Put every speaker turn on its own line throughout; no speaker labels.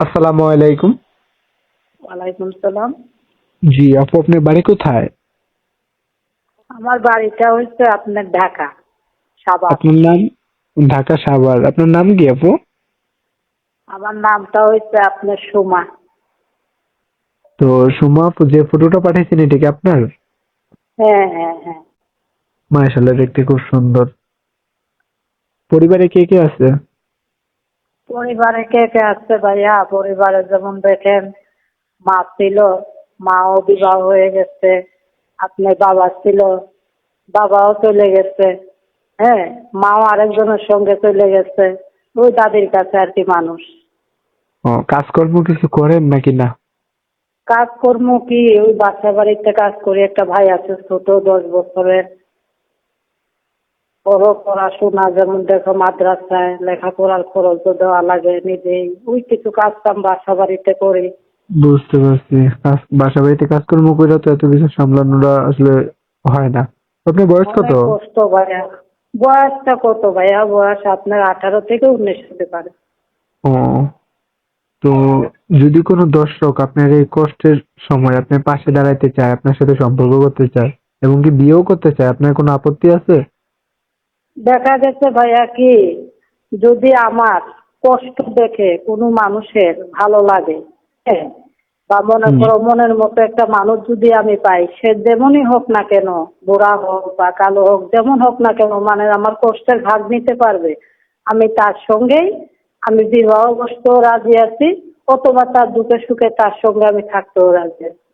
আসসালামু আলাইকুম।
ওয়ালাইকুম সালাম।
জি আপু আপনার বাড়ি কোথায়?
আমার বাড়িটা হচ্ছে আপনার ঢাকা সাবাত
আপনার নাম? ঢাকা সাভার। আপনার নাম কি আপু?
আমার নামটা হচ্ছে আপনার সুমা।
তো সুমা আপু যে ফটোটা পাঠিয়েছেন এটা কি আপনার?
হ্যাঁ হ্যাঁ হ্যাঁ।
মাশাআল্লাহ দেখতে খুব সুন্দর। পরিবারে কে কে আছে?
পরিবারে কে কে আসছে ভাইয়া? পরিবারে যেমন দেখেন মা ছিল মাও বিবাহ হয়ে গেছে আপনার বাবা ছিল বাবাও চলে গেছে হ্যাঁ? মাও আরেকজনের সঙ্গে চলে গেছে। ওই দাদির কাছে আর কি মানুষ।
ও কাজকর্ম কিছু করেন নাকি না?
কাজকর্ম কি? ওই বাসা বাড়িতে কাজ করি। একটা ভাই আছে ছোট দশ বছরের। বড় পড়াশোনা যেমন দেখো মাদ্রাসায় লেখাপড়ার খরচ তো দেওয়া লাগে নিজেই। ওই কিছু কাজ কাম বাসা বাড়িতে করি।
বুঝতে পারছি। কাজ বাসা বাড়িতে কাজকর্ম করে তো এত কিছু সামলানোটা আসলে হয় না। আপনার বয়স কত?
কষ্ট ভাইয়া। বয়সটা কত ভাইয়া? বয়স আপনার আঠারো থেকে উনিশ হতে পারে।
ও তো যদি কোনো দর্শক আপনার এই কষ্টের সময় আপনার পাশে দাঁড়াইতে চায় আপনার সাথে সম্পর্ক করতে চায় এবং কি বিয়েও করতে চায় আপনার কোনো আপত্তি আছে?
দেখা গেছে ভাইয়া কি যদি আমার কষ্ট দেখে কোনো মানুষের ভালো লাগে হ্যাঁ বা মনে করো মনের মতো একটা মানুষ যদি আমি পাই সে যেমনই হোক না কেন বুড়া হোক বা কালো হোক যেমন হোক না কেন মানে আমার কষ্টের ভাগ নিতে পারবে। আমি তার সঙ্গেই আমি বিবাহ রাজি আছি অথবা তার দুঃখে সুখে তার সঙ্গে আমি থাকতেও রাজি আছি।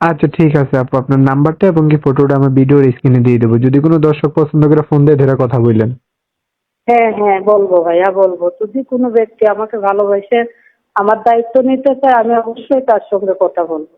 আচ্ছা ঠিক আছে আপু, আপনার নাম্বারটা এবং কি ফটোটা আমার ভিডিওর স্ক্রিনে দিয়ে দেবো। যদি কোনো দর্শক পছন্দ করে ফোন দিয়ে ধরে কথা বললেন।
হ্যাঁ হ্যাঁ বলব ভাইয়া, বলব। যদি কোনো ব্যক্তি আমাকে ভালোবাসে, আমার দায়িত্ব নিতে চায়, আমি অবশ্যই তার সঙ্গে কথা বলব।